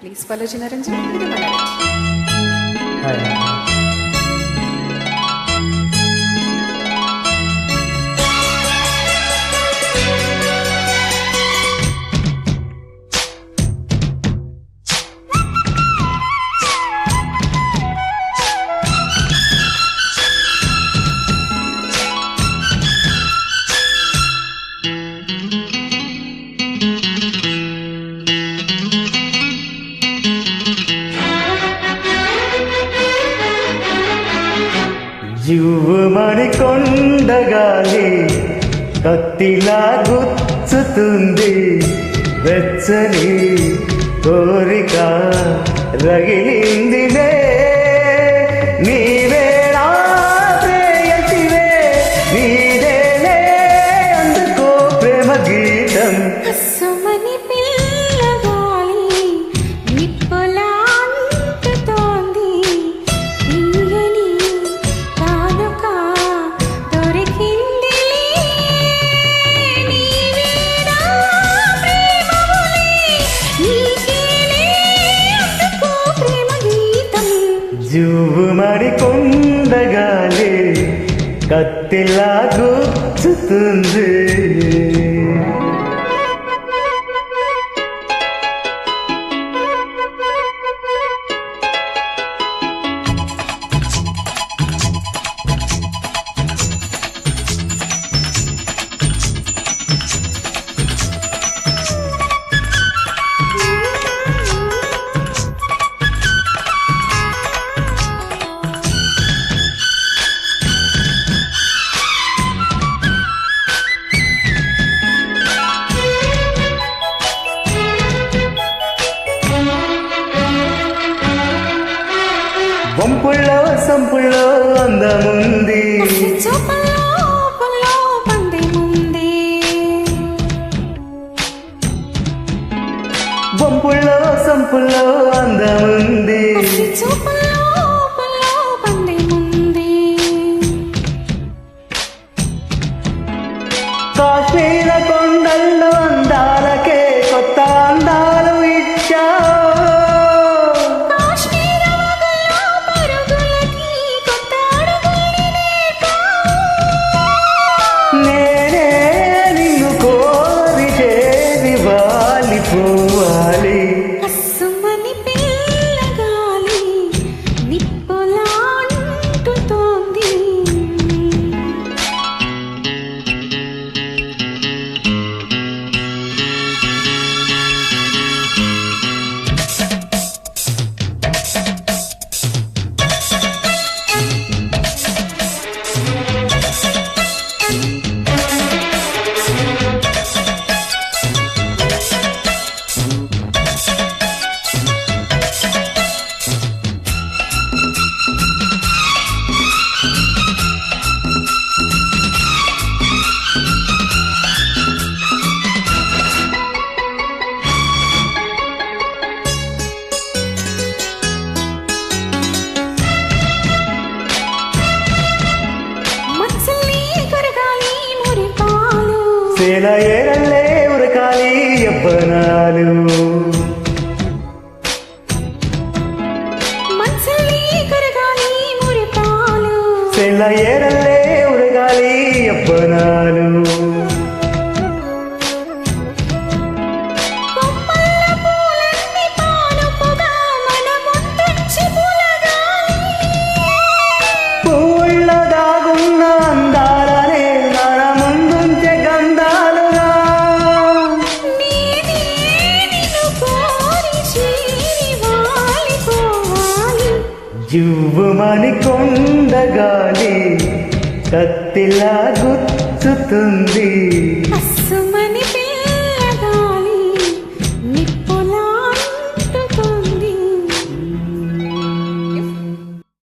Please follow Chinaranjan. Hi. జువ్వమని కొండగాలి కత్తిలా గుచ్చుతుంది వెచ్చని కోరిక రగిలిందినే జూబుమడి కొండగాలి కత్తిలా గుచ్చుతుంది. వంపుల్లో సంపుల్లో అందముంది. వంపుల్లో సంపుల్లో అందముంది. আমি la జువ్వమని కొండగాలి కత్తిలా గుచ్చుతుంది.